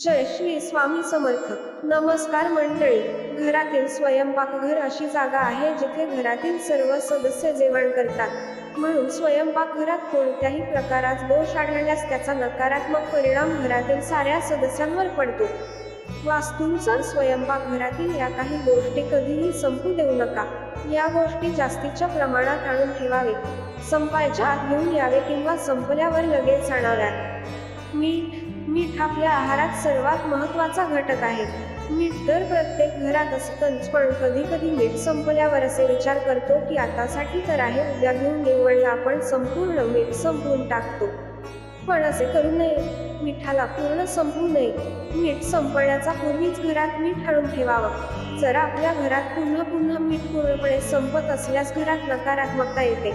जय श्री स्वामी समर्थ. नमस्कार मंडळी. घरातील स्वयंपाकघर अशी जागा आहे जिथे घरातील सर्व सदस्य जेवण करतात. म्हणून स्वयंपाकघरात कोणत्याही प्रकारात दोष आढळल्यास त्याचा नकारात्मक परिणाम घरातील साऱ्या सदस्यांवर पडतो. वास्तूनुसार स्वयंपाकघरातील या काही गोष्टी कधीही संपू देऊ नका. या गोष्टी जास्तीच्या प्रमाणात आणून ठेवावे. संपायच्या आत घेऊन यावे किंवा संपल्यावर लगेच आणाव्यात. मीठ मीठ आपल्या आहारात सर्वात महत्त्वाचा घटक आहे. मीठ तर प्रत्येक घरात असतंच पण कधी कधी मीठ संपल्यावर असे विचार करतो की आतासाठी तर आहे उद्या घेऊन निवडला आपण संपूर्ण मीठ संपवून टाकतो. पण असे करू नये. मिठाला पूर्ण संपू नये. मीठ संपण्याचा पूर्वीच घरात मीठ आणून ठेवावं. जर आपल्या घरात पुन्हा पुन्हा मीठ पूर्णपणे संपत असल्यास घरात नकारात्मकता येते.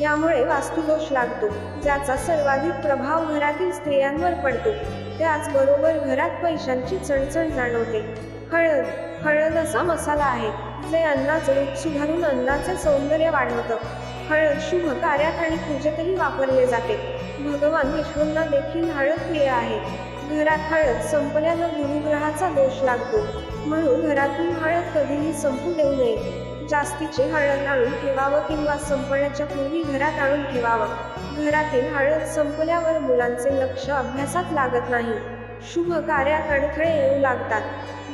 यामुळे वास्तुदोष लागतो ज्याचा सर्वाधिक प्रभाव घरातील स्त्रियांवर पडतो. त्याचबरोबर घरात पैशांची चणचण जाणवते. हळद हळद असा मसाला आहे जे अन्नाचे रूप सुधारून अन्नाचे सौंदर्य वाढवतं. हळद शुभ कार्यात आणि पूजेतही वापरले जाते. भगवान विष्णूंना देखील हळद प्रिय आहे. घरात हळद संपल्यानं गुरुग्रहाचा दोष लागतो. म्हणून घरातून हळद कधीही संपू देऊ नये. जास्तीचे हळद आणून ठेवावं किंवा संपण्याच्या पूर्वी घरात आणून ठेवावं. घरातील हळद संपल्यावर मुलांचे लक्ष अभ्यासात लागत नाही. शुभ कार्यात अडथळे येऊ लागतात.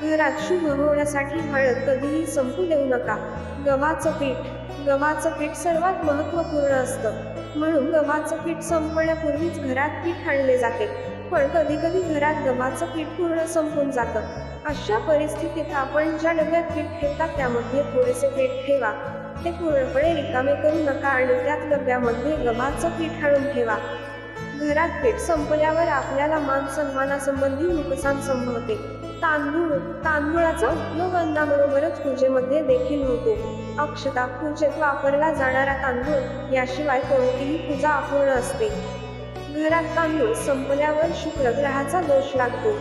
घरात शुभ होण्यासाठी हळद कधीही संपू देऊ नका. गव्हाचं पीठ. गव्हाचं पीठ सर्वात महत्त्वपूर्ण असतं. म्हणून गव्हाचं पीठ संपण्यापूर्वीच घरात पीठ आणले जाते. पण कधी कधी घरात गव्हाचं पीठ पूर्ण संपून जातं. अशा परिस्थितीत आपण ज्या डब्यात पीठ ठेवता त्यामध्ये थोडेसे पीठ ठेवा. ते पूर्णपणे रिकामे करू नका आणि त्यात डब्यामध्ये गव्हाचं पीठ आणून ठेवा. घरात पीठ संपल्यावर आपल्याला मान सन्मानासंबंधी नुकसान संभवते. तांदूळ तांदूळाचा उपयोग अन्नाबरोबरच पूजेमध्ये देखील होतो. अक्षता पूजेत वापरला जाणारा तांदूळ याशिवाय कोणतीही पूजा अपूर्ण असते. घरात तांदूळ संपल्यावर शुक्र ग्रहाचा दोष लागतो.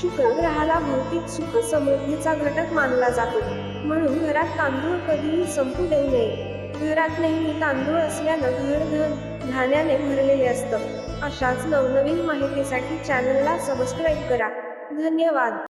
शुक्र ग्रहाला भौतिक सुख समृद्धीचा घटक मानला जातो. म्हणून घरात तांदूळ कधीही संपू देऊ नये. घरात नेहमी तांदूळ असल्यानं घर धन धान्याने भरलेले असतं. अशाच नवनवीन माहितीसाठी चॅनलला सबस्क्राईब करा. धन्यवाद.